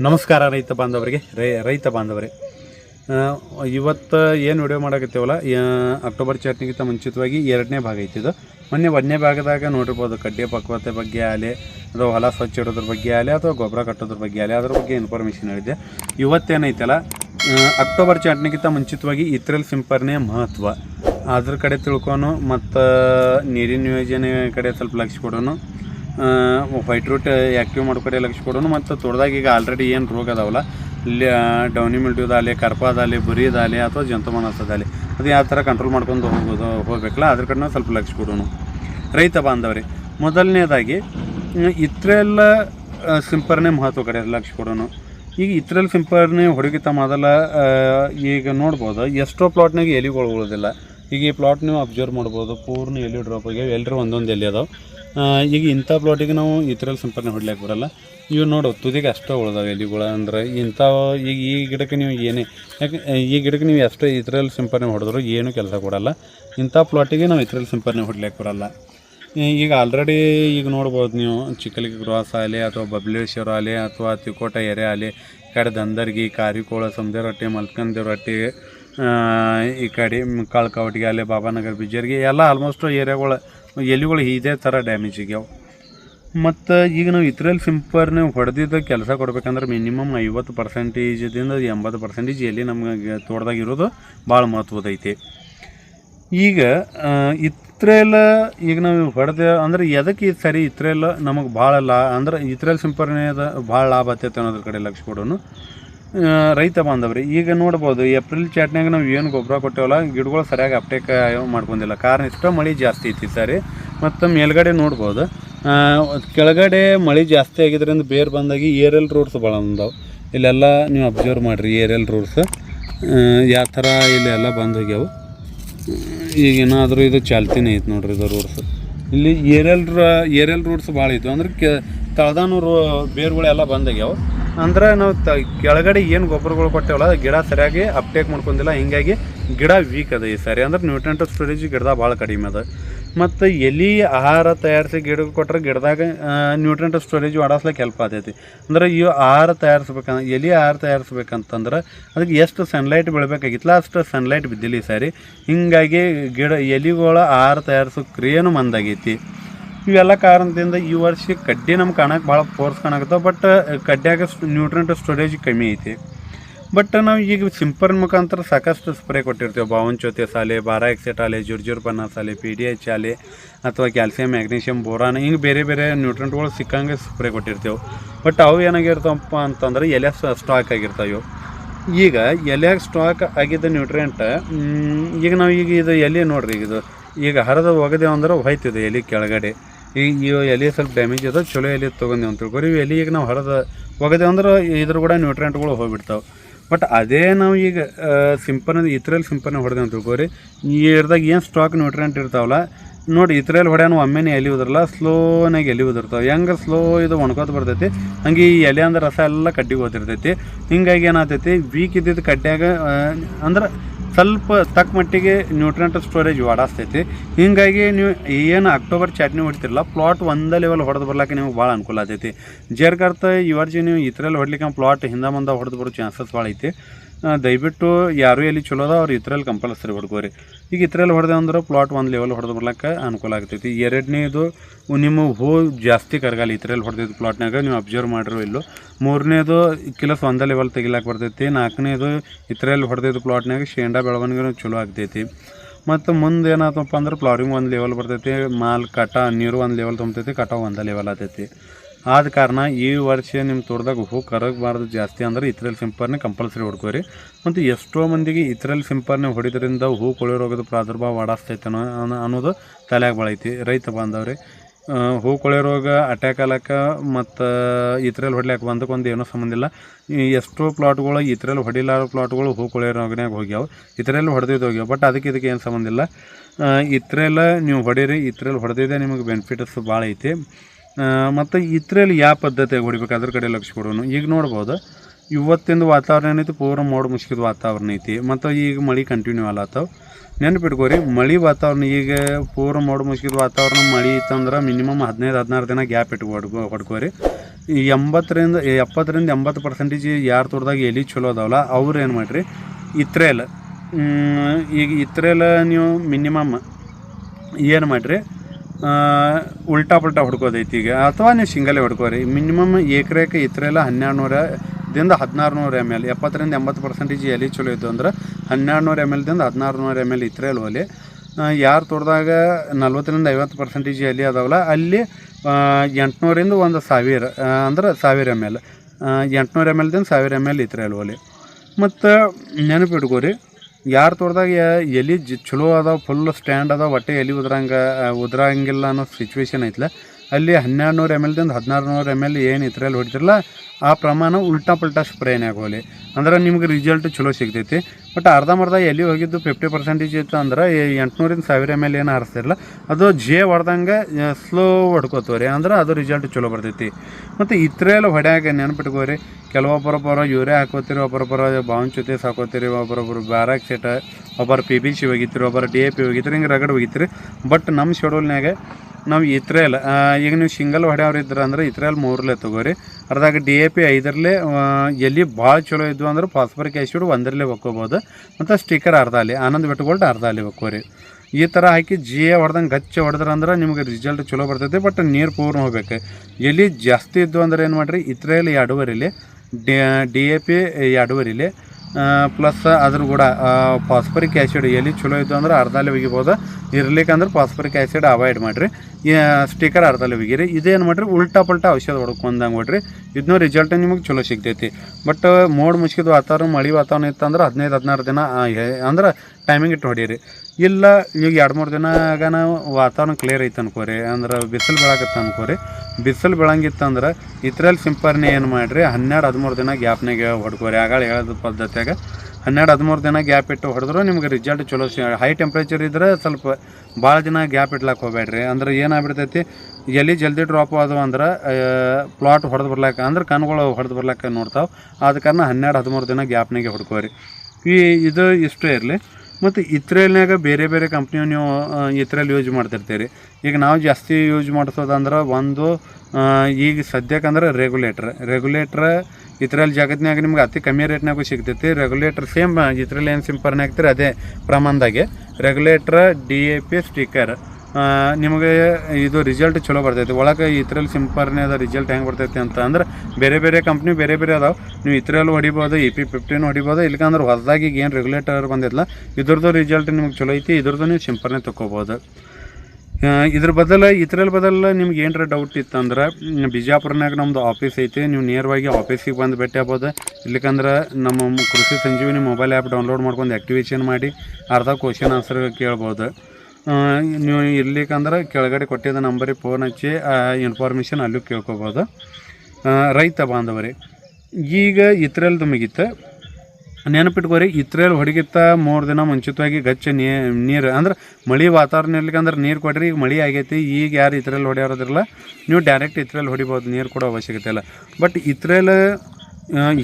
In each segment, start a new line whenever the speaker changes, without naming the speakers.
ನಮಸ್ಕಾರ ರೈತ ಬಾಂಧವರಿಗೆ, ರೈ, ರೈತ ಬಾಂಧವರೇ. ಇವತ್ತು ಏನು ವಿಡಿಯೋ ಮಾಡಕತ್ತೇವಲ್ಲ ಅಕ್ಟೋಬರ್ ಚಟ್ನಿಗಿಂತ ಮುಂಚಿತವಾಗಿ ಎರಡನೇ ಭಾಗ ಐತಿ ಇದು. ಮೊನ್ನೆ ಒಂದನೇ ಭಾಗದಾಗ ನೋಡಿರ್ಬೋದು, ಕಡ್ಡೆ ಪಕ್ವತೆ ಬಗ್ಗೆ ಆಗಲಿ ಅಥವಾ ಹೊಲ ಸ್ವಚ್ಛ ಇಡೋದ್ರ ಬಗ್ಗೆ ಆಗಲಿ, ಅಥವಾ ಗೊಬ್ಬರ ಕಟ್ಟೋದ್ರ ಬಗ್ಗೆ ಆಗಲಿ, ಅದ್ರ ಬಗ್ಗೆ ಇನ್ಫಾರ್ಮೇಷನ್ ಹೇಳಿದೆ ಇವತ್ತೇನೈತಲ್ಲ ಅಕ್ಟೋಬರ್ ಚಟ್ನಿಗಿಂತ ಮುಂಚಿತವಾಗಿ ಇತ್ರಲ್ ಸಿಂಪರ್ನೇ ಮಹತ್ವ. ಅದ್ರ ಕಡೆ ತಿಳ್ಕೊನು, ಮತ್ತು, ನೀರಿನ ಯೋಜನೆ ಕಡೆ ಸ್ವಲ್ಪ ಲಕ್ಷ ಕೊಡೋನು ವೈಟ್ ರೂಟ್ ಆ್ಯಕ್ಟಿವ್ ಮಾಡೋ ಕಡೆ ಲಕ್ಷ ಕೊಡೋನು. ಮತ್ತು ತೋಟದಾಗ ಈಗ ಆಲ್ರೆಡಿ ಏನು ರೋಗ ಅದಾವಲ್ಲ ಡೌನಿ ಅದಾಲಿ ಕರ್ಪಾದಾಗಲಿ ಬುರಿದಾಗಲಿ ಅಥವಾ ಜಂತು ಮನಸ್ಸದಾಗಲಿ, ಅದು ಯಾವ ಥರ ಕಂಟ್ರೋಲ್ ಮಾಡ್ಕೊಂಡು ಹೋಗೋದು ಹೋಗ್ಬೇಕಲ್ಲ, ಅದ್ರ ಕಡೆ ಸ್ವಲ್ಪ ಲಕ್ಷ ಕೊಡೋನು. ರೈತ ಬಾಂಧವ್ರಿ, ಮೊದಲನೇದಾಗಿ ಇತ್ರೆಲ್ಲ ಸಿಂಪರ್ನೆ ಮಹತ್ವ ಕಡೆ ಲಕ್ಷ ಕೊಡೋನು. ಈಗ ಇತ್ರಲ್ಲಿ ಸಿಂಪರ್ನೆ ಹೊಡಗಿತ ಮೊದಲ ಈಗ ನೋಡ್ಬೋದು, ಎಷ್ಟೋ ಪ್ಲಾಟ್ನಾಗ ಎಲಿಗಳು ಉಳಿದಿಲ್ಲ. ಈಗ ಈ ಪ್ಲಾಟ್ ನೀವು ಅಬ್ಸರ್ವ್ ಮಾಡ್ಬೋದು, ಪೂರ್ಣ ಎಲ್ಲಿ ಡ್ರಾಪ್ ಆಗ್ಯಾವ ಎಲ್ಲರೂ ಒಂದೊಂದು ಎಲ್ಲಿ ಅದಾವೆ. ಈಗ ಇಂಥ ಪ್ಲಾಟಿಗೆ ನಾವು ಇತ್ರಲ್ಲಿ ಸಿಂಪರಣೆ ಹೊಡ್ಲಿಕ್ಕೆ ಬರಲ್ಲ. ಇವು ನೋಡು, ತುದಿಗೆ ಅಷ್ಟೇ ಉಳ್ದಾವೆ ಎಲಿಗಳು ಅಂದ್ರೆ ಇಂಥ ಈಗ ಈ ಗಿಡಕ್ಕೆ ನೀವು ಏನೇ, ಯಾಕೆ ಈ ಗಿಡಕ್ಕೆ ನೀವು ಎಷ್ಟೇ ಥರಲ್ಲಿ ಸಿಂಪರ್ಣೆ ಹೊಡೆದ್ರು ಏನೂ ಕೆಲಸ ಕೊಡಲ್ಲ. ಇಂಥ ಪ್ಲಾಟಿಗೆ ನಾವು ಈ ಥರಲ್ಲಿ ಸಿಂಪರ್ಣೆ ಹೊಡ್ಲಿಕ್ಕೆ ಬರಲ್ಲ. ಈಗ ಆಲ್ರೆಡಿ ಈಗ ನೋಡ್ಬೋದು ನೀವು, ಚಿಕ್ಕಲಿಗೆ ಗ್ರಾಸ್ ಆಗಲಿ ಅಥವಾ ಬಬ್ಲೇಶ್ವರ ಆಗಲಿ ಅಥವಾ ತಿಕೋಟ ಎರೆ ಆಗಲಿ ಈ ಕಡೆ ದಂದರ್ಗಿ, ಕಾರಿಕೋಳ ಮಲ್ಕಂದೇ ರೊಟ್ಟಿ ಈ ಕಡೆ ಕಾಳ್ಕಾವಟಿಗೆ, ಅಲ್ಲೇ ಬಾಬಾನಗರ್ ಬಿಜರ್ಗೆ ಎಲ್ಲ ಆಲ್ಮೋಸ್ಟ್ ಏರಿಯಾಗಳು ಎಲಿಗಳು ಇದೇ ಥರ ಡ್ಯಾಮೇಜ್ ಆಗ್ಯಾವ ಮತ್ತು ಈಗ ನಾವು ಇತ್ರೇಲ್ ಸಿಂಪರ್ನೆ ಹೊಡೆದಿದ್ದ ಕೆಲಸ ಕೊಡ್ಬೇಕಂದ್ರೆ ಮಿನಿಮಮ್ ಐವತ್ತು ಪರ್ಸೆಂಟೇಜದಿಂದ ಎಂಬತ್ತು ಪರ್ಸೆಂಟೇಜ್ ಎಲ್ಲಿ ನಮಗೆ ತೋಟದಾಗ ಇರೋದು ಭಾಳ ಮಹತ್ವದೈತಿ ಈಗ ಇತ್ರೇಲ್ ಈಗ ನಾವು ಹೊಡೆದ, ಅಂದ್ರೆ ಎದಕ್ಕೆ ಸರಿ ಇತ್ರೇಲ್ ನಮಗೆ ಭಾಳ ಲಾ, ಅಂದ್ರೆ ಇತ್ರೇಲ್ ಸಿಂಪರಣೆದ ಭಾಳ ಲಾಭ ಆತೈತೆ ಅನ್ನೋದ್ರ ಕಡೆ ಲಕ್ಷ ಕೊಡೋನು. ರೈತ ಬಾಂಧವ್ರಿ, ಈಗ ನೋಡ್ಬೋದು ಏಪ್ರಿಲ್ ಚಾಟ್ನಾಗ ನಾವು ಏನು ಗೊಬ್ಬರ ಕೊಟ್ಟೇವಲ್ಲ, ಗಿಡಗಳು ಸರಿಯಾಗಿ ಅಪ್ಟೇಕ್ ಮಾಡ್ಕೊಂಡಿಲ್ಲ. ಕಾರಣ ಇಷ್ಟು ಮಳೆ ಜಾಸ್ತಿ ಐತಿ ಸರಿ ಮತ್ತು ಮೇಲ್ಗಡೆ ನೋಡ್ಬೋದು ಕೆಳಗಡೆ ಮಳೆ ಜಾಸ್ತಿ ಆಗಿದ್ರಿಂದ ಬೇರೆ ಬಂದಾಗಿ ಏರಿಯಲ್ ರೋಡ್ಸ್ ಭಾಳ ಬಂದವು. ಇಲ್ಲೆಲ್ಲ ನೀವು ಅಬ್ಸರ್ವ್ ಮಾಡಿರಿ ಏರಿಯಲ್ ರೋಡ್ಸ್ ಯಾವ ಥರ ಇಲ್ಲೆಲ್ಲ ಬಂದು ಹೋಗ್ಯಾವು. ಈಗ ಏನಾದರೂ ಇದು ಚಾಲ್ತಿನೇ ಐತೆ ನೋಡ್ರಿ ಇದು ರೋಡ್ಸ್ ಇಲ್ಲಿ ಏರಿಯಲ್ ಏರಿಯಲ್ ರೂಟ್ಸ್ ಭಾಳ ಇತ್ತು ಅಂದ್ರೆ ಕೆ ತಳದಾನು ರೋ ಬೇರುಗಳೆಲ್ಲ ಬಂದಾಗ್ಯಾವ ಅಂದ್ರೆ ನಾವು ತ ಕೆಳಗಡೆ ಏನು ಗೊಬ್ಬರಗಳು ಕೊಟ್ಟೇವಲ್ಲ ಗಿಡ ಸರಿಯಾಗಿ ಅಪ್ಟೇಕ್ ಮಾಡ್ಕೊಂಡಿಲ್ಲ, ಹಿಂಗಾಗಿ ಗಿಡ ವೀಕ್ ಅದ ಈ ಸರಿ. ಅಂದ್ರೆ ನ್ಯೂಟ್ರೆಂಟ್ ಸ್ಟೋರೇಜ್ ಗಿಡದಾಗ ಭಾಳ ಕಡಿಮೆ ಅದ. ಮತ್ತು ಎಲಿ ಆಹಾರ ತಯಾರಿಸಿ ಗಿಡಕ್ಕೆ ಕೊಟ್ಟರೆ ಗಿಡದಾಗ ನ್ಯೂಟ್ರೆಂಟ್ ಸ್ಟೋರೇಜ್ ವಾಡಸ್ಲಿಕ್ಕೆ ಹೆಲ್ಪ್ ಆತೈತಿ ಅಂದ್ರೆ ಇವು ಆಹಾರ ತಯಾರಿಸ್ಬೇಕಂದ್ರೆ ಎಲಿ ಆಹಾರ ತಯಾರಿಸ್ಬೇಕಂತಂದ್ರೆ ಅದಕ್ಕೆ ಎಷ್ಟು ಸನ್ಲೈಟ್ ಬೀಳ್ಬೇಕಾಗಿತ್ತಲ್ಲ ಅಷ್ಟು ಸನ್ಲೈಟ್ ಬಿದ್ದಿಲ್ಲ ಈ ಸಾರಿ. ಹಿಂಗಾಗಿ ಗಿಡ, ಎಲಿಗಳ ಆಹಾರ ತಯಾರಿಸೋ ಕ್ರಿಯೆನೂ ಮಂದಾಗೈತಿ. ಇವೆಲ್ಲ ಕಾರಣದಿಂದ ಈ ವರ್ಷ ಕಡ್ಡಿ ನಮ್ಗೆ ಕಾಣಕ್ಕೆ ಭಾಳ ಫೋರ್ಸ್ ಕಾಣಕತ್ತಾವ ಬಟ್ ಕಡ್ಡಿಯಾಗ ನ್ಯೂಟ್ರೆಂಟ್ ಸ್ಟೋರೇಜ್ ಕಮ್ಮಿ ಐತಿ. ಬಟ್ ನಾವು ಈಗ ಸಿಂಪಲ್ ಮುಖಾಂತರ ಸಾಕಷ್ಟು ಸ್ಪ್ರೇ ಕೊಟ್ಟಿರ್ತೀವಿ. ಬಾವನ್ ಚೋತೆ ಸಾಲೆ, ಬಾರ ಎಕ್ಸೆಟ್ ಆಲೆ ಜುರ್ಜುರ್ ಪನ್ನ ಸಾಲೆ ಪಿ ಡಿ ಎಚ್ ಆಲೆ ಅಥವಾ ಕ್ಯಾಲ್ಸಿಯಂ ಮ್ಯಾಗ್ನೀಷಿಯಂ ಬೋರಾನ್, ಹಿಂಗೆ ಬೇರೆ ಬೇರೆ ನ್ಯೂಟ್ರೆಂಟ್ಗಳು ಸಿಕ್ಕಂಗೆ ಸ್ಪ್ರೇ ಕೊಟ್ಟಿರ್ತೇವೆ. ಬಟ್ ಅವು ಏನಾಗಿರ್ತಾವಪ್ಪ ಅಂತಂದ್ರೆ ಎಲೆ ಸ್ಟಾಕ್ ಆಗಿರ್ತಾವೆ. ಈಗ ಎಲೆಯಾಗ ಸ್ಟಾಕ್ ಆಗಿದ್ದ ನ್ಯೂಟ್ರಿಯೆಂಟ್ ಈಗ ನಾವು ಈಗ ಇದು ಎಲೆ ನೋಡ್ರಿ, ಈಗ ಇದು ಈಗ ಹರಿದು ಒಗದೇವು ಅಂದ್ರೆ ಹೋಯ್ತಿದೆ ಎಲೆ ಕೆಳಗಡೆ. ಈಗ ಈ ಎಲೆ ಸ್ವಲ್ಪ ಡ್ಯಾಮೇಜ್ ಅದ ಚಲೋ ಎಲೆ ತೊಗೊಂಡೇವು ಅಂತ ತಿಳ್ಕೊರಿ. ಇವು ಎಲೆ ಈಗ ನಾವು ಹೊರದ ಒಗದೇವು ಅಂದ್ರೆ ಇದ್ರ ಕೂಡ ನ್ಯೂಟ್ರೆಂಟ್ಗಳು ಹೋಗ್ಬಿಡ್ತಾವೆ. ಬಟ್ ಅದೇ ನಾವು ಈಗ ಸಿಂಪನ ಇತ್ರೆಯಲ್ಲಿ ಸಿಂಪನೆ ಹೊಡೆದೇವು ಅಂತ ತಿಳ್ಕೊರಿ. ಈ ಇರ್ದಾಗ ಏನು ಸ್ಟಾಕ್ ನ್ಯೂಟ್ರೆಂಟ್ ಇರ್ತಾವಲ್ಲ, ನೋಡಿ ಇತ್ರೆಯಲ್ಲಿ ಹೊಡ್ಯಾನು ಒಮ್ಮೆನೇ ಎಲೆ ಉದ್ರಲ್ಲ ಸ್ಲೋನಾಗಿ ಎಲೆ ಉದಿರ್ತಾವೆ. ಹೆಂಗೆ ಸ್ಲೋ ಇದು ಒಣಕೋತ ಬರ್ತೈತಿ, ಹಂಗೆ ಈ ಎಲೆ ಅಂದ್ರೆ ರಸ ಎಲ್ಲ ಕಡ್ಡಿಗೆ ಹೋತಿರ್ತೈತಿ ಹಿಂಗಾಗಿ ಏನಾಗ್ತೈತಿ ವೀಕ್ ಇದ್ದಿದ್ದು ಕಡ್ಡ್ಯಾಗ ಅಂದ್ರೆ ಸ್ವಲ್ಪ ತಕ್ಕ ಮಟ್ಟಿಗೆ ನ್ಯೂಟ್ರಿಯಂಟ್ ಸ್ಟೋರೇಜ್ ಓಡಾಸ್ತೈತಿ ಹಿಂಗಾಗಿ ನೀವು ಏನು ಅಕ್ಟೋಬರ್ ಚಟ್ನಿ ಹೊಡಿತಿರಲ್ಲ ಪ್ಲಾಟ್ ಒಂದೇ ಲೆವೆಲ್ ಹೊಡೆದು ಬರ್ಲಿಕ್ಕೆ ನಿಮ್ಗೆ ಭಾಳ ಅನುಕೂಲ ಆಗ್ತೈತಿ ಜೇರ್ಕರ್ತ ಇವರ್ಜಿ ನೀವು ಇದ್ರಲ್ಲಿ ಹೊಡ್ಲಿಕ್ಕೆ ಪ್ಲಾಟ್ ಹಿಂದೆ ಮುಂದೆ ಹೊಡೆದು ಬರೋ ಚಾನ್ಸಸ್ ಭಾಳ ಐತಿ. ದಯವಿಟ್ಟು ಯಾರು ಎಲ್ಲಿ ಚಲೋ ಅದ ಅವ್ರು ಇದ್ರಲ್ಲಿ ಕಂಪಲ್ಸರಿ ಹೊಡ್ಕೋರಿ ಈಗ ಇದ್ರಲ್ಲಿ ಹೊಡೆದೆ ಅಂದ್ರೆ ಪ್ಲಾಟ್ ಒಂದು ಲೆವೆಲ್ ಹೊಡೆದು ಬರ್ಲಿಕ್ಕೆ ಅನುಕೂಲ ಆಗ್ತೈತಿ. ಎರಡನೇದು, ನಿಮ್ಮ ಹೂ ಜಾಸ್ತಿ ಕರಗಲ್ಲ ಇದ್ರಲ್ಲಿ ಹೊಡೆದಿದ್ದು ಪ್ಲಾಟ್ನಾಗ ನೀವು ಅಬ್ಸರ್ವ್ ಮಾಡಿರೋ ಇಲ್ಲೋ. ಮೂರನೇದು ಕೆಲಸ ಒಂದೇ ಲೆವೆಲ್ ತೆಗಿಲಾಕ ಬರ್ತೈತಿ. ನಾಲ್ಕನೇದು ಇದ್ರಲ್ಲಿ ಹೊಡೆದಿದ್ದು ಪ್ಲಾಟ್ನಾಗ ಶೇಂಡಾ ಬೆಳವಣಿಗೆ ಚಲೋ ಆಗ್ತೈತಿ. ಮತ್ತು ಮುಂದೆ ಏನಾಯ್ತಪ್ಪ ಅಂದ್ರೆ ಫ್ಲವರಿಂಗ್ ಒಂದು ಲೆವೆಲ್ ಬರ್ತೈತಿ. ಮಾಲ್ ಕಟ, ನೀರು ಒಂದು ಲೆವೆಲ್ ತುಂಬತೈತಿ, ಕಟ ಒಂದೇ ಲೆವೆಲ್ ಆತೈತಿ. ಆದ ಕಾರಣ ಈ ವರ್ಷ ನಿಮ್ಮ ತೋಟದಾಗ ಹೂ ಕರಗಬಾರ್ದು ಜಾಸ್ತಿ ಅಂದ್ರೆ ಇತ್ರಲ್ ಸಿಂಪರ್ನೇ ಕಂಪಲ್ಸರಿ ಹೊಡ್ಕೋರಿ. ಮತ್ತು ಎಷ್ಟೋ ಮಂದಿಗೆ ಇತ್ರಲ್ ಸಿಂಪರ್ನೇ ಹೊಡಿದ್ರಿಂದ ಹೂ ಕೊಳೆ ರೋಗದ ಪ್ರಾದುರ್ಭಾವ ವಾಡಸ್ತೈತೆ ಅನ್ನೋ ಅನ್ನೋ- ಅನ್ನೋದು ತಲೆಯಾಗ ಬಳೈತಿ. ರೈತ ಬಾಂಧವ್ರಿ ಹೂ ಕೊಳೆ ರೋಗ ಅಟ್ಯಾಕ್ ಆಲಕ್ಕ ಮತ್ತು ಇತರಲ್ಲಿ ಹೊಡ್ಲಿಕ್ಕೆ ಬಂದಕ್ಕೊಂದು ಏನೂ ಸಂಬಂಧ ಇಲ್ಲ. ಎಷ್ಟೋ ಪ್ಲಾಟ್ಗಳು ಇತ್ರೆಲ್ ಹೊಡಿಲಾರ ಪ್ಲಾಟ್ಗಳು ಹೂ ಕೊಳೆ ರೋಗನೇ ಹೋಗ್ಯಾವ. ಇತ್ರೆಲ್ ಹೊಡೆದಿದ್ದು ಹೋಗ್ಯಾವ. ಬಟ್ ಅದಕ್ಕೆ ಇದಕ್ಕೆ ಏನು ಸಂಬಂಧ ಇಲ್ಲ. ಇತ್ರೆಲ್ಲ ನೀವು ಹೊಡೀರಿ, ಇತ್ರೆಲ್ ಹೊಡೆದಿದ್ದೆ ನಿಮಗೆ ಬೆನಿಫಿಟ್ಸ್ ಭಾಳ ಐತಿ ಮತ್ತು ಇತ್ರೇಲ್ ಯಾವ ಪದ್ಧತಿಯಾಗಿ ಹೊಡಿಬೇಕು? ಅದ್ರ ಕಡೆ ಲಕ್ಷ ಕೊಡೋನು. ಈಗ ನೋಡ್ಬೋದು, ಇವತ್ತಿಂದ ವಾತಾವರಣ ಏನೈತಿ ಪೂರ ಮೋಡ ಮುಸ್ಕಿದ ವಾತಾವರಣ ಐತಿ. ಮತ್ತು ಈಗ ಮಳೆ ಕಂಟಿನ್ಯೂ ಆಲತ್ತಾವ ನೆನ್ಪಿಟ್ಕೋರಿ, ಮಳೆ ವಾತಾವರಣ ಈಗ ಪೂರ ಮೋಡ ಮುಸ್ಕಿದ ವಾತಾವರಣ ಮಳೆ ಇತ್ತಂದ್ರೆ ಮಿನಿಮಮ್ ಹದಿನೈದು, ಹದಿನಾರು ದಿನ ಗ್ಯಾಪ್ ಇಟ್ಟು ಹೊಡ್ಕೊ, ಹೊಡ್ಕೋರಿ. ಎಂಬತ್ತರಿಂದ ಎಪ್ಪತ್ತರಿಂದ ಎಂಬತ್ತು ಪರ್ಸೆಂಟೇಜ್ ಯಾರು ತೋಟದಾಗ ಎಲೆ ಚಲೋ ಅದಾವಲ್ಲ, ಅವ್ರು ಏನು ಮಾಡಿರಿ? ಇತ್ರೇಲ್. ಈಗ ಇತ್ರೇಲ್ ನೀವು ಮಿನಿಮಮ್ ಏನು ಮಾಡಿರಿ? ಉಲ್ಟಾ ಪಲ್ಟಾ ಹೊಡ್ಕೋದೈತಿ ಈಗ. ಅಥವಾ ನೀವು ಸಿಂಗಲೇ ಹೊಡ್ಕೋರಿ. ಮಿನಿಮಮ್ ಎಕರೆಗೆ ಇತ್ರೆಲ್ಲ ಹನ್ನೆರಡು ನೂರದಿಂದ ಹದಿನಾರು ನೂರು ಎಂ ಎಲ್ ಎಪ್ಪತ್ತರಿಂದ ಎಂಬತ್ತು ಪರ್ಸೆಂಟೇಜ್ ಎಲೆ ಚಲೋ ಇದ್ದು ಅಂದ್ರೆ ಹನ್ನೆರಡು ನೂರು ಎಂ ಎಲ್ದಿಂದ ಹದಿನಾರು ನೂರು ಎಂ ಎಲ್ ಇತರೆ ಒಲೆ ಯಾರು ತೋಟದಾಗ ನಲ್ವತ್ತರಿಂದ ಐವತ್ತು ಪರ್ಸೆಂಟೇಜ್ ಎಲೆ ಅದಾವಲ್ಲ, ಅಲ್ಲಿ ಎಂಟುನೂರಿಂದ ಒಂದು ಸಾವಿರ ಅಂದ್ರೆ ಸಾವಿರ ಎಂ ಎಲ್ ಎಂಟುನೂರು ಎಂ ಎಲ್ದಿಂದ ಸಾವಿರ ಎಂ ಎಲ್ ಇತ್ರೇಲ್ ಒಲೆ ಮತ್ತು ನೆನಪಿಟ್ಕೋರಿ ಯಾರು ತೋಟದಾಗ ಎಲೆ ಚಲೋ ಅದಾವ ಫುಲ್ ಸ್ಟ್ಯಾಂಡ್ ಅದಾವ, ಒಟ್ಟೆ ಎಲೆ ಉದ್ರಂಗ ಉದ್ರಂಗಿಲ್ಲ ಅನ್ನೋ ಸಿಚುವೇಶನ್ ಐತ್ಲ. ಅಲ್ಲಿ ಹನ್ನೆರಡು ನೂರು ಎಂ ಎಲ್ದಿಂದ ಹದಿನಾರು ನೂರು ಎಂ ಎಲ್ ಏನು ಇದ್ರಲ್ಲಿ ಹೊಡಿತಿರಲ್ಲ, ಆ ಪ್ರಮಾಣ ಉಲ್ಟಾ ಪಲ್ಟಾ ಸ್ಪ್ರೇನೇ ಆಗೋಲಿ ಅಂದ್ರೆ ನಿಮ್ಗೆ ರಿಸಲ್ಟ್ ಚಲೋ ಸಿಗ್ತೈತಿ. ಬಟ್ ಅರ್ಧಂಬರ್ಧ ಎಲ್ಲಿ ಹೋಗಿದ್ದು ಫಿಫ್ಟಿ ಪರ್ಸೆಂಟೇಜ್ ಇತ್ತು ಅಂದ್ರೆ ಎಂಟುನೂರಿಂದ ಸಾವಿರ ಎಂ ಎಲ್ ಏನು ಹರಿಸ್ತಿರಲ್ಲ ಅದು ಜೇ ಹೊಡೆದಂಗೆ ಸ್ಲೋ ಹೊಡ್ಕೋತವ್ರಿ ಅಂದ್ರೆ ಅದು ರಿಸಲ್ಟ್ ಚಲೋ ಬರ್ತೈತಿ. ಮತ್ತು ಇತ್ರೆಯಲ್ಲಿ ಹೊಡ್ಯಾಗ ನೆನ್ಪಿಟ್ಕೋರಿ ಕೆಲವೊಬ್ಬರೊಬ್ಬರ ಯೂರಿಯಾ ಹಾಕೋತೀರಿ ಒಬ್ಬರೊಬ್ಬರ ಬಾವನ್ ಜೊತೆ ಸಾಕೋತಿರಿ ಒಬ್ಬರೊಬ್ಬರು ಬ್ಯಾರಾಕ್ ಸೆಟ್ ಒಬ್ಬರು ಪಿ ಬಿ ಸಿ ಹೋಗಿತ್ರಿ, ಒಬ್ಬರು ಡಿ ಎ ಪಿ ಹೋಗಿತ್ರಿ, ಹಿಂಗೆ ರಗಡ್ ಹೋಗಿತ್ತಿರಿ ಬಟ್ ನಮ್ಮ ಶೆಡ್ಯೂಲ್ನಾಗ ನಾವು ಇತ್ರೇಲ್ ಈಗ ನೀವು ಸಿಂಗಲ್ ಹೊಡೆಯವ್ರು ಇದ್ರೆ ಅಂದ್ರೆ ಇತ್ರೇಲ್ ಮೂರಲೇ ತಗೋರಿ. ಅರ್ಧಾಗ ಡಿ ಎ ಪಿ ಐದರಲ್ಲೇ ಎಲ್ಲಿ ಭಾಳ ಚಲೋ ಇದ್ವು ಅಂದ್ರೆ ಫಾಸ್ಫರಿಕ್ ಆ್ಯಸಿಡ್ ಒಂದರಲ್ಲೇ ಒಕ್ಕೋಬೋದು ಮತ್ತು ಸ್ಟಿಕರ್ ಅರ್ಧ ಅಲ್ಲಿ ಆನಂದ್ ಬಿಟ್ಕೊಳ್ತು ಅರ್ಧ ಅಲ್ಲಿ ಒಕ್ಕೋರಿ ಈ ಥರ ಹಾಕಿ ಜಿ ಎ ಹೊಡೆದಂಗೆ ಗಚ್ಚ ಹೊಡೆದ್ರೆ ಅಂದ್ರೆ ನಿಮ್ಗೆ ರಿಸಲ್ಟ್ ಚಲೋ ಬರ್ತೈತಿ ಬಟ್ ನೀರು ಪೂರ್ಣ ಹೋಗ್ಬೇಕು. ಎಲ್ಲಿ ಜಾಸ್ತಿ ಇದ್ದು ಅಂದ್ರೆ ಏನು ಮಾಡಿರಿ, ಇತ್ರೇಲ್ ಎರಡುವರಿಲಿ ಡಿ ಡಿ ಎ ಪಿ ಎರಡೂವರಿಲಿ ಪ್ಲಸ್ ಅದ್ರ ಕೂಡ ಫಾಸ್ಫರಿಕ್ ಆ್ಯಸಿಡ್ ಎಲ್ಲಿ ಚಲೋ ಇದ್ದು ಅಂದ್ರೆ ಅರ್ಧಲ್ಲಿ ಒಗಿಬೋದು. ಇರ್ಲಿಕ್ಕಂದ್ರೆ ಫಾಸ್ಫರಿಕ್ ಆ್ಯಸಿಡ್ ಅವಾಯ್ಡ್ ಮಾಡಿರಿ. ಸ್ಟಿಕರ್ ಅರ್ಧಲ್ಲಿ ಒಗಿರಿ. ಇದೇನು ಮಾಡಿರಿ? ಉಲ್ಟಾ ಪಲ್ಟಾ ಔಷಧ ಹೊಡ್ಕೊಂಡಂಗೆ ಮಾಡ್ರಿ. ಇದನ್ನೂ ರಿಸಲ್ಟ್ ನಿಮಗೆ ಚಲೋ ಸಿಗ್ತೈತಿ. ಬಟ್ ಮೋಡ್ ಮುಚ್ಚಿದ ವಾತಾವರಣ, ಮಳೆ ವಾತಾವರಣ ಇತ್ತಂದ್ರೆ ಹದಿನೈದು ಹದಿನಾರು ದಿನ ಅಂದ್ರೆ ಟೈಮಿಂಗ್ ಇಟ್ಟು ಹೊಡೀರಿ. ಇಲ್ಲ, ಈಗ ಎರಡು ಮೂರು ದಿನ ನಾವು ವಾತಾವರಣ ಕ್ಲಿಯರ್ ಐತೆ ಅನ್ಕೋರಿ. ಅಂದ್ರೆ ಬಿಸಿಲು ಬೆಳಕತ್ತ ಅನ್ಕೋರಿ. ಬಿಸಿಲು ಬೆಳಂಗಿತ್ತಂದ್ರೆ ಇದ್ರಲ್ಲಿ ಸಿಂಪರಣೆ ಏನು ಮಾಡಿರಿ, ಹನ್ನೆರಡು ಹದಿಮೂರು ದಿನ ಗ್ಯಾಪ್ನಾಗ ಹೊಡ್ಕೋರಿ. ಆಗಳ ಹೇಳೋದು ಪದ್ಧತಿಯಾಗ ಹನ್ನೆರಡು ಹದಿಮೂರು ದಿನ ಗ್ಯಾಪ್ ಇಟ್ಟು ಹೊಡೆದ್ರು ನಿಮ್ಗೆ ರಿಸಲ್ಟ್ ಚಲೋ ಹೈ ಟೆಂಪ್ರೇಚರ್ ಇದ್ರೆ ಸ್ವಲ್ಪ ಭಾಳ ದಿನ ಗ್ಯಾಪ್ ಇಡ್ಲಾಕೆ ಹೋಗ್ಬೇಡ್ರಿ ಅಂದ್ರೆ ಏನಾಗ್ಬಿಡ್ತೈತಿ ಎಲ್ಲಿ ಜಲ್ದಿ ಡ್ರಾಪ್ ಆದವು ಅಂದ್ರೆ ಪ್ಲಾಟ್ ಹೊಡೆದು ಬರ್ಲಾಕ, ಅಂದ್ರೆ ಕಣ್ಗಳು ಹೊಡೆದು ಬರ್ಲಾಕ ನೋಡ್ತಾವೆ. ಆದ ಕಾರಣ ಹನ್ನೆರಡು ಹದಿಮೂರು ದಿನ ಗ್ಯಾಪ್ನಾಗೆ ಹೊಡ್ಕೋರಿ. ಈ, ಇದು ಇಷ್ಟೇ ಇರಲಿ. ಮತ್ತು ಇತ್ರೇಲ್ನಾಗ ಬೇರೆ ಬೇರೆ ಕಂಪ್ನಿ ನೀವು ಇತ್ರೇಲ್ ಯೂಸ್ ಮಾಡ್ತಿರ್ತೀರಿ. ಈಗ ನಾವು ಜಾಸ್ತಿ ಯೂಸ್ ಮಾಡಿಸೋದಂದ್ರೆ ಒಂದು ಈಗ ಸದ್ಯಕ್ಕಂದ್ರೆ ರೆಗ್ಯುಲೇಟ್ರ್. ರೆಗ್ಯುಲೇಟ್ರ್ ಇತ್ರೇಲ್ ಜಗತ್ತಿನಾಗ ನಿಮ್ಗೆ ಅತಿ ಕಮ್ಮಿ ರೇಟ್ನಾಗೂ ಸಿಗ್ತೈತಿ. ರೆಗ್ಯುಲೇಟ್ರ್ ಸೇಮ್, ಇತ್ರೇಲ್ ಏನು ಸಿಂಪರ್ನಾಗ್ತೀರಿ ಅದೇ ಪ್ರಮಾಣದಾಗೆ. Regulator, D A P sticker ನಿಮಗೆ ಇದು ರಿಸಲ್ಟ್ ಚಲೋ ಬರ್ತೈತಿ. ಒಳಗೆ ಇತ್ರಲ್ಲಿ ಸಿಂಪರ್ನೇ ಅದ ರಿಸಲ್ಟ್ ಹೆಂಗೆ ಬರ್ತೈತಿ ಅಂತ ಅಂದ್ರೆ ಬೇರೆ ಬೇರೆ ಕಂಪ್ನಿ ಬೇರೆ ಬೇರೆ ಅದಾವೆ. ನೀವು ಇದ್ರಲ್ಲಿ ಹೊಡಿಬೋದು ಇ ಪಿ ಫಿಫ್ಟೀನ್ ಹೊಡಿಬೋದು ಇಲ್ಕಂದ್ರೆ ಹೊಸದಾಗಿ ಏನು ರೆಗ್ಯುಲೇಟರ್ ಬಂದಿಲ್ಲ ಇದ್ರದ್ದು ರಿಸಲ್ಟ್ ನಿಮ್ಗೆ ಚಲೋ ಐತಿ, ಇದ್ರದ್ದು ನೀವು ಸಿಂಪರ್ನೇ ತೊಗೋಬೋದು ಇದ್ರ ಬದಲು ಇದ್ರಲ್ಲಿ ಬದಲು ನಿಮ್ಗೆ ಏನರ ಡೌಟ್ ಇತ್ತಂದ್ರೆ ಬಿಜಾಪುರ್ನಾಗ ನಮ್ಮದು ಆಫೀಸ್ ಐತಿ, ನೀವು ನೇರವಾಗಿ ಆಫೀಸಿಗೆ ಬಂದು ಭೇಟಿ ಆಗ್ಬೋದು. ಇಲ್ಲಿಕಂದ್ರೆ ನಮ್ಮ Krishi Sanjeevini mobile app download ಮಾಡ್ಕೊಂಡು ಆ್ಯಕ್ಟಿವೇಷನ್ ಮಾಡಿ, ಅರ್ಧ ಕ್ವಶನ್ ಆನ್ಸರ್ ಕೇಳ್ಬೋದು. ನೀವು ಇರ್ಲಿಕ್ಕಂದ್ರೆ ಕೆಳಗಡೆ ಕೊಟ್ಟಿದ್ದ ನಂಬರಿಗೆ ಫೋನ್ ಹಚ್ಚಿ ಇನ್ಫಾರ್ಮೇಷನ್ ಅಲ್ಲೂ ಕೇಳ್ಕೊಬೋದು. ರೈತ ಬಾಂಧವರೇ, ಈಗ ಇತ್ರೆಲ್ ಮುಗೀತು. ನೆನಪಿಟ್ಕೋರಿ, ಇತ್ರೇಲ್ ಹೊಡಿಗಿತ್ತ ಮೂರು ದಿನ ಮುಂಚಿತವಾಗಿ ಗಚ್ಚ ನೀರು, ಅಂದ್ರೆ ಮಳೆ ವಾತಾವರಣ ಇರ್ಲಿಕ್ಕಂದ್ರೆ ನೀರು ಕೊಡ್ರಿ, ಈಗ ಮಳೆ ಆಗೈತಿ, ಈಗ ಯಾರು ಇತ್ರೇಲ್ ಹೊಡೆಯೋದಿರಲ್ಲ ನೀವು ಡೈರೆಕ್ಟ್ ಇತ್ರೇಲ್ ಹೊಡಿಬೋದು, ನೀರು ಕೊಡೋ ಅವಶ್ಯಕತೆ ಇಲ್ಲ. ಬಟ್ ಇತ್ರೇಲ್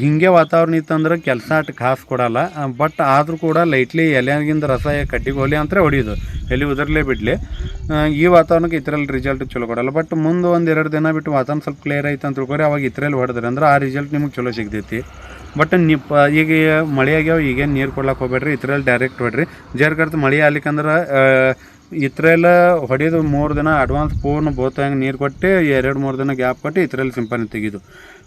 ಹಿಂಗೆ ವಾತಾವರಣ ಇತ್ತಂದ್ರೆ ಕೆಲಸ ಅಷ್ಟು ಕಾಸು ಕೊಡಲ್ಲ. ಬಟ್ ಆದರೂ ಕೂಡ ಲೈಟ್ಲಿ ಎಲೆಗಿಂದ ರಸ ಕಡ್ಡಿಗೆ ಹೋಲಿ ಅಂತ ಹೊಡಿಯೋದು. ಎಲ್ಲಿ ಉದರ್ಲೇ ಬಿಡಲಿ. ಈ ವಾತಾವರಣಕ್ಕೆ ಇತರಲ್ಲಿ ರಿಸಲ್ಟ್ ಚಲೋ ಕೊಡಲ್ಲ. ಬಟ್ ಮುಂದೆ ಒಂದು ಎರಡು ದಿನ ಬಿಟ್ಟು ವಾತಾವರಣ ಸ್ವಲ್ಪ ಕ್ಲಿಯರ್ ಆಯ್ತು ಅಂತ ತಿಳ್ಕೊರಿ, ಅವಾಗ ಇತರಲ್ಲಿ ಹೊಡೆದ್ರೆ ಅಂದ್ರೆ ಆ ರಿಸಲ್ಟ್ ನಿಮ್ಗೆ ಚಲೋ ಸಿಗ್ತೈತಿ. ಬಟ್ ನಿಪ್ಪ ಈಗ ಮಳೆ ಆಗ್ಯಾವ, ಈಗೇನು ನೀರು ಕೊಡ್ಲಕ್ಕೆ ಹೋಗ್ಬೇಡ್ರಿ ಇತರಲ್ಲಿ ಡೈರೆಕ್ಟ್ ಹೊಡ್ರಿ. ಜರ್ಗರ್ತು ಮಳೆ ಆಗ್ಲಿಕ್ಕಂದ್ರೆ ಇತ್ರೆಲ್ಲ ಹೊಡೆಯೋದು ಮೂರು ದಿನ ಅಡ್ವಾನ್ಸ್ ಪೂರ್ಣ ಬೋತಂಗೆ ನೀರು ಕೊಟ್ಟು, ಎರಡು ಮೂರು ದಿನ ಗ್ಯಾಪ್ ಕೊಟ್ಟು ಇತರಲ್ಲಿ ಸಿಂಪನೆ ತೆಗೆದು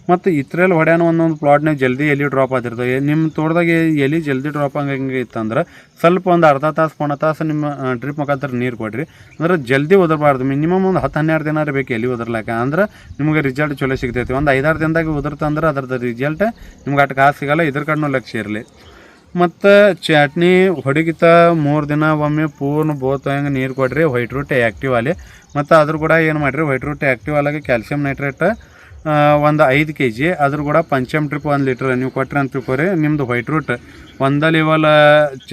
ಮತ್ತು ಇತ್ರಲ್ಲಿ ಹೊಡ್ಯಾನ ಒಂದೊಂದು ಪ್ಲಾಟ್ನಾಗ ಜಲ್ದಿ ಎಲೆ ಡ್ರಾಪ್ ಆಗಿರ್ತವೆ ನಿಮ್ಮ ತೋಟದಾಗ ಎಲೆ ಜಲ್ದಿ ಡ್ರಾಪ್ ಹಂಗೆ ಇತ್ತಂದ್ರೆ ಸ್ವಲ್ಪ ಒಂದು ಅರ್ಧ ತಾಸು ಪೊಣ ತಾಸು ನಿಮ್ಮ ಡ್ರಿಪ್ ಮುಖಾಂತರ ನೀರು ಕೊಡ್ರಿ. ಅಂದ್ರೆ ಜಲ್ದಿ ಉದರಬಾರ್ದು. ಮಿನಿಮಮ್ ಒಂದು ಹತ್ತು ಹನ್ನೆರಡು ದಿನ ಬೇಕು ಎಲೆ ಉದರ್ಲಾಕ. ಅಂದ್ರೆ ನಿಮಗೆ ರಿಸಲ್ಟ್ ಚಲೋ ಸಿಗ್ತೈತಿ. ಒಂದು ಐದಾರು ದಿನದಾಗ ಉದುರ್ತಂದ್ರೆ ಅದ್ರದ್ದು ರಿಸಲ್ಟ್ ನಿಮ್ಗೆ ಅಷ್ಟು ಕಾಸು ಸಿಗಲ್ಲ. ಇದ್ರ ಕಡೆನೂ ಲಕ್ಷ್ಯ ಇರಲಿ. ಮತ್ತು ಚಟ್ನಿ ಹೊಡಿಗಿತ ಮೂರು ದಿನ ಒಮ್ಮೆ ಪೂರ್ಣ ಬೋತ ಹಂಗೆ ನೀರು ಕೊಡ್ರಿ. ವೈಟ್ ರೂಟ್ ಆ್ಯಕ್ಟಿವ್ ಅಲ್ಲಿ ಮತ್ತು ಅದ್ರ ಕೂಡ ಏನು ಮಾಡಿರಿ? ವೈಟ್ ರೂಟ್ ಆ್ಯಕ್ಟಿವ್ ಅಲ್ಲಾಗೆ ಕ್ಯಾಲ್ಸಿಯಂ ನೈಟ್ರೇಟ್ ಒಂದು ಐದು ಕೆ ಜಿ ಅದ್ರ ಕೂಡ ಪಂಚಮ್ ಟ್ರಿಪ್ ಒಂದು ಲೀಟ್ರ್ ನೀವು ಕೊಟ್ರಿ ಅಂತ ತಿಳ್ಕೊರಿ ನಿಮ್ಮದು ವೈಟ್ ರೂಟ್. ಒಂದು ಲೆವೆಲ್ ಚ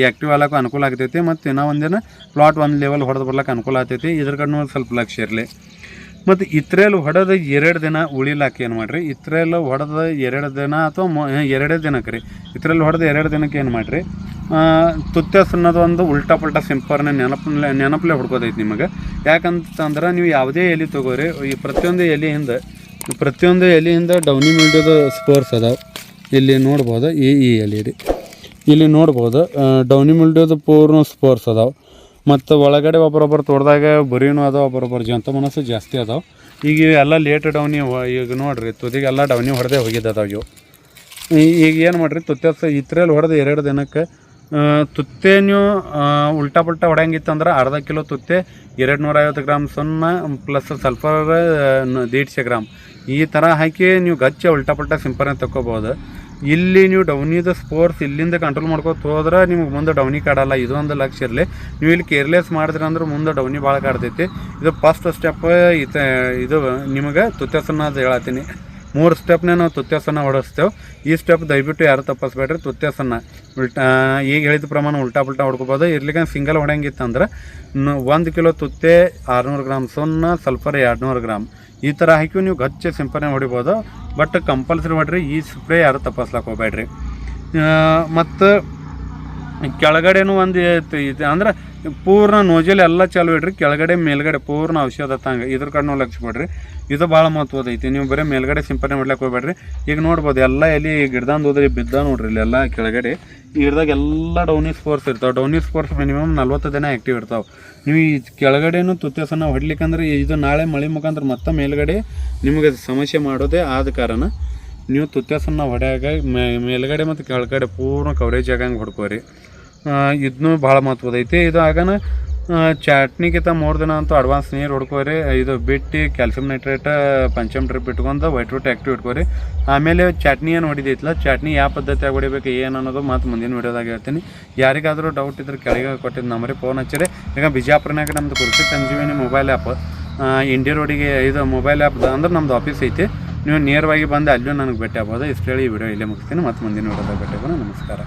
ಆ್ಯಕ್ಟಿವ್ ಆಗಕ್ಕೆ ಅನುಕೂಲ ಆಗ್ತೈತಿ ಮತ್ತು ಇನ್ನೂ ಒಂದಿನ ಪ್ಲಾಟ್ ಒಂದು ಲೆವೆಲ್ ಹೊಡೆದು ಬರ್ಲಿಕ್ಕೆ ಅನುಕೂಲ ಆಗ್ತೈತಿ. ಇದ್ರ ಕಡೆ ಸ್ವಲ್ಪ ಲಕ್ಷ್ಯ ಇರಲಿ. ಮತ್ತು ಇತ್ರೇಲ್ ಹೊಡೆದು ಎರಡು ದಿನ ಉಳಿಲಾಕ ಏನು ಮಾಡಿರಿ? ಇತ್ರೇಲ್ ಹೊಡೆದು ಎರಡು ದಿನ ಅಥವಾ ಮೊ ಎರಡೇ ದಿನಕ್ಕೆ ರೀ. ಇತ್ರೇಲ್ ಹೊಡೆದು ಎರಡು ದಿನಕ್ಕೆ ಏನು ಮಾಡಿರಿ? ತುತ್ತೆ ಸುನ್ನೋದು ಒಂದು ಉಲ್ಟಾ ಪಲ್ಟಾ ಸಿಂಪರ್ನ ನೆನಪಲೆ ನೆನಪಲೆ ಹೊಡ್ಕೋದೈತಿ ನಿಮಗೆ. ಯಾಕಂತಂದ್ರೆ ನೀವು ಯಾವುದೇ ಎಲೆ ತೊಗೋರಿ, ಈ ಪ್ರತಿಯೊಂದು ಎಲೆಯಿಂದ ಪ್ರತಿಯೊಂದು ಎಲೆಯಿಂದ ಡೌನಿ ಮಿಲ್ಡದ ಸ್ಪೋರ್ಸ್ ಅದಾವೆ. ಇಲ್ಲಿ ನೋಡ್ಬೋದು ಈ ಈ ಎಲೆ ರೀ ಇಲ್ಲಿ ನೋಡ್ಬೋದು ಡೌನಿ ಮಿಲ್ಡದ ಪೂರ್ಣ ಸ್ಪೋರ್ಸ್ ಅದಾವೆ. ಮತ್ತು ಒಳಗಡೆ ಒಬ್ಬರೊಬ್ಬರು ತೋಟದಾಗ ಬರೀನು ಅದಾವೆ ಒಬ್ಬರೊಬ್ಬರು ಜಂತ ಮನಸ್ಸು ಜಾಸ್ತಿ ಅದಾವೆ. ಈಗ ಎಲ್ಲ ಲೇಟ್ ಡೌನಿ ಈಗ ನೋಡ್ರಿ ತುದಿಗೆಲ್ಲ ಡೌನಿ ಹೊಡೆದೇ ಹೋಗಿದ್ದಾವೆ ಇವು. ಈಗ ಏನು ಮಾಡ್ರಿ, ತುತ್ತೆ ಇತ್ರಲ್ಲಿ ಹೊಡೆದು ಎರಡು ದಿನಕ್ಕೆ ತುತ್ತೆ ನೀವು ಉಲ್ಟಾ ಪುಲ್ಟಾ ಹೊಡೆಯಂಗಿತ್ತಂದ್ರೆ ಅರ್ಧ ಕಿಲೋ ತುತ್ತೆ ಎರಡು ನೂರ ಐವತ್ತು ಗ್ರಾಮ್ ಸುಣ್ಣ, ಪ್ಲಸ್ ಸಲ್ಫರ್ ದೀಡ್ಸೆ ಗ್ರಾಮ್. ಈ ಥರ ಹಾಕಿ ನೀವು ಗಚ್ಚ ಉಲ್ಟಾ ಪಲ್ಟಾ ಸಿಂಪರಣೆ ತಗೋಬೋದು ಇಲ್ಲಿ ನೀವು ಡೌನಿದ ಸ್ಪೋರ್ಟ್ಸ್ ಇಲ್ಲಿಂದ ಕಂಟ್ರೋಲ್ ಮಾಡ್ಕೊತ ಹೋದ್ರೆ ನಿಮ್ಗೆ ಮುಂದೆ ಡೌನಿ ಕಾಡಲ್ಲ. ಇದು ಒಂದು ಲಕ್ಷ್ಯ ಇರಲಿ. ನೀವು ಇಲ್ಲಿ ಕೇರ್ಲೆಸ್ ಮಾಡಿದ್ರೆ ಅಂದ್ರೆ ಮುಂದೆ ಡೌನಿ ಭಾಳ ಕಾಡ್ತೈತಿ. ಇದು ಫಸ್ಟ್ ಸ್ಟೆಪ್ ಇತ, ಇದು ನಿಮಗೆ ತುತ್ಯಸನ ಅದು ಹೇಳತ್ತೀನಿ. ಮೂರು ಸ್ಟೆಪ್ನೇ ನಾವು ತುತ್ಯಾಸನ ಹೊಡಿಸ್ತೇವೆ. ಈ ಸ್ಟೆಪ್ ದಯವಿಟ್ಟು ಯಾರು ತಪ್ಪಿಸ್ಬೇಡ್ರಿ? ತುತ್ಯಾಸನ ಉಲ್ಟಾ ಈಗ ಹೇಳಿದ ಪ್ರಮಾಣ ಉಲ್ಟಾ ಪುಲ್ಟಾ ಹೊಡ್ಕೋಬೋದು. ಇರ್ಲಿಕ್ಕೆ ಸಿಂಗಲ್ ಹೊಡೆಯಂಗಿತ್ತಂದ್ರೆ ಒಂದು ಕಿಲೋ ತುತ್ತೆ ಆರುನೂರು ಗ್ರಾಮ್, ಸೊನ್ನ ಸಲ್ಫರ್ ಎರಡುನೂರು ಗ್ರಾಮ್. ಈ ಥರ ಹಾಕಿ ನೀವು ಗಚ್ಚೆ ಸಿಂಪನೆ ಹೊಡಿಬೋದು ಬಟ್ ಕಂಪಲ್ಸರಿ ಹೊಡ್ರಿ ಈ ಸ್ಪ್ರೇ ಯಾರು ತಪ್ಪಿಸ್ಲಾಕ ಹೋಗ್ಬೇಡ್ರಿ. ಮತ್ತು ಕೆಳಗಡೆನೂ ಒಂದು ಐತಿ- ಅಂದ್ರೆ ಪೂರ್ಣ ನೋಜಲ್ ಎಲ್ಲ ಚಲೋ ಇಡ್ರಿ, ಕೆಳಗಡೆ, ಮೇಲ್ಗಡೆ ಪೂರ್ಣ ಔಷಧ ತಂಗ. ಇದ್ರ ಕಡೆ ಲಕ್ಷ ಬಿಡ್ರಿ ಇದು ಭಾಳ ಮಹತ್ವದ ಐತಿ. ನೀವು ಬರೀ ಮೇಲ್ಗಡೆ ಸಿಂಪರಣೆ ಮಾಡ್ಲಿಕ್ಕೆ ಹೋಗ್ಬೇಡ್ರಿ. ಈಗ ನೋಡ್ಬೋದು, ಎಲ್ಲ ಎಲ್ಲಿ ಗಿಡದಂದು ಹೋದ್ರಿ ಬಿದ್ದ ನೋಡ್ರಿ ಇಲ್ಲೆಲ್ಲ ಕೆಳಗಡೆ. ಈ ಗಿಡದಾಗ ಎಲ್ಲ ಡೌನಿ ಸ್ಪೋರ್ಟ್ಸ್ ಇರ್ತಾವೆ. ಡೌನಿ ಸ್ಪೋರ್ಟ್ಸ್ ಮಿನಿಮಮ್ ನಲ್ವತ್ತು ದಿನ ಆ್ಯಕ್ಟಿವ್ ಇರ್ತಾವೆ. ನೀವು ಈ ಕೆಳಗಡೆನೂ ತುತ್ತಸನ ಹೊಡ್ಲಿಕ್ಕಂದ್ರೆ ಇದು ನಾಳೆ ಮಳೆ ಮುಖಾಂತರ ಮತ್ತೆ ಮೇಲ್ಗಡೆ ನಿಮಗೆ ಸಮಸ್ಯೆ ಮಾಡೋದೇ ಆದ ಕಾರಣ ನೀವು ತುತ್ಯಾಸನ್ನ ಹೊಡ್ಯಾಗ ಮೇಲ್ಗಡೆ ಮತ್ತು ಕೆಳಗಡೆ ಪೂರ್ಣ ಕವರೇಜ್ ಆಗಂಗೆ ಹೊಡ್ಕೋರಿ. ಇದನ್ನೂ ಭಾಳ ಮಹತ್ವದ ಐತಿ. ಇದು ಆಗನ ಚಟ್ನಿಗಿಂತ ಮೂರು ದಿನ ಅಂತೂ ಅಡ್ವಾನ್ಸ್ ನೀರು ಹೊಡ್ಕೋರಿ. ಇದು ಬಿಟ್ಟು ಕ್ಯಾಲ್ಸಿಯಂ ನೈಟ್ರೇಟ್ ಪಂಚಮ್ ಡ್ರಿಪ್ ಇಟ್ಕೊಂಡು ವೈಟ್ ರೂಟ್ ಆ್ಯಕ್ಟಿವ್ ಇಟ್ಕೋರಿ. ಆಮೇಲೆ ಚಟ್ನಿ ಏನು ಹೊಡಿದೈತಲ್ಲ ಚಟ್ನಿ ಯಾವ ಪದ್ಧತಿಯಾಗಿ ಹೊಡಿಬೇಕು, ಏನು ಅನ್ನೋದು ಮತ್ತು ಮುಂದಿನ ವಿಡಿಯೋದಾಗ ಹೇಳ್ತೀನಿ. ಯಾರಿಗಾದರೂ ಡೌಟ್ ಇದ್ರೆ ಕೆಳಗೆ ಕೊಟ್ಟಿದ್ದು ನಂಬರಿಗೆ ಫೋನ್ ಹಚ್ಚಿರಿ. ಈಗ ಬಿಜಾಪುರನಾಗ ನಮ್ಮದು ಕೃಷಿ ಸಂಜೀವಿನಿ ಮೊಬೈಲ್ ಆ್ಯಪ್ ಇಂಡಿಯಾ ರೋಡಿಗೆ ಇದು ಮೊಬೈಲ್ ಆ್ಯಪ್ ಅಂದ್ರೆ ನಮ್ಮದು ಆಫೀಸ್ ಐತಿ. ನೀವು ನೇರವಾಗಿ ಬಂದು ಅಲ್ಲೂ ನನಗೆ ಭೇಟಿ ಆಗ್ಬೋದು. ಇಷ್ಟು ಹೇಳಿ ಈ ವಿಡಿಯೋ ಇಲ್ಲೇ ಮುಗಿಸ್ತೀನಿ. ಮತ್ತು ಮುಂದಿನ ವಿಡಿಯೋದಾಗ ಭೇಟಿ ಆಗೋಣ. ನಮಸ್ಕಾರ.